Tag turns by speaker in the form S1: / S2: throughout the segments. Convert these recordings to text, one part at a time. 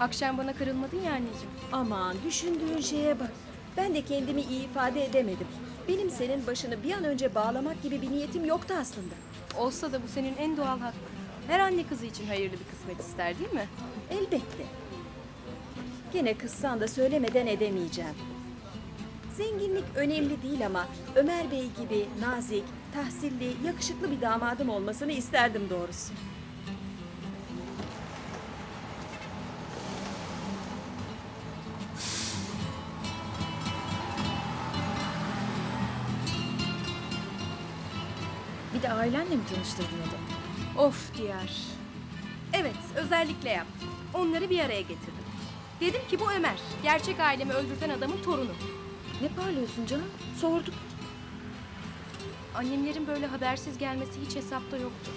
S1: Akşam bana kırılmadın ya anneciğim.
S2: Aman düşündüğün şeye bak. Ben de kendimi iyi ifade edemedim. Benim senin başını bir an önce bağlamak gibi bir niyetim yoktu aslında.
S1: Olsa da bu senin en doğal hakkın. Her anne kızı için hayırlı bir kısmet ister değil mi?
S2: Elbette. Gene kızsan da söylemeden edemeyeceğim. Zenginlik önemli değil ama Ömer Bey gibi nazik, tahsilli, yakışıklı bir damadım olmasını isterdim doğrusu.
S3: Bir de ailenle mi tanıştırdın adamı?
S1: Of diyar. Evet, özellikle yaptım. Onları bir araya getirdim. Dedim ki bu Ömer, gerçek ailemi öldürten adamın torunu.
S3: Ne parlıyorsun canım? Sorduk.
S1: Annemlerin böyle habersiz gelmesi hiç hesapta yoktu.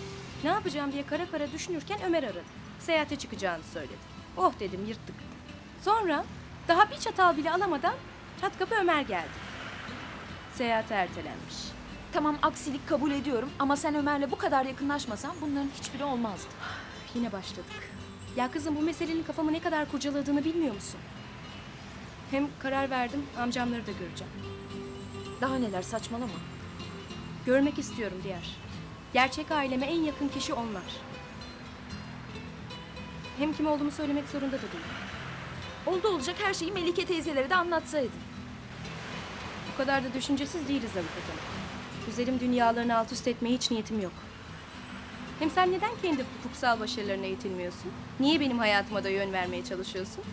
S1: Ne yapacağım diye kara kara düşünürken Ömer aradı. Seyahate çıkacağını söyledi. Oh dedim yırttık. Sonra daha bir çatal bile alamadan çat kapı Ömer geldi. Seyahat ertelenmiş.
S3: Tamam aksilik kabul ediyorum ama sen Ömer'le bu kadar yakınlaşmasan bunların hiçbiri olmazdı.
S1: Yine başladık. Ya kızım bu meselenin kafamı ne kadar kurcaladığını bilmiyor musun? Hem karar verdim amcamları da göreceğim.
S3: Daha neler saçmalama.
S1: Görmek istiyorum diğer. Gerçek aileme en yakın kişi onlar. Hem kim olduğumu söylemek zorunda da değilim.
S3: Oldu olacak her şeyi Melike teyzelere de anlatsaydın.
S1: Bu kadar da düşüncesiz değiliz avukat hanım. Güzelim dünyalarını alt üst etmeye hiç niyetim yok. Hem sen neden kendi hukuksal başarılarına yetinmiyorsun? Niye benim hayatıma da yön vermeye çalışıyorsun?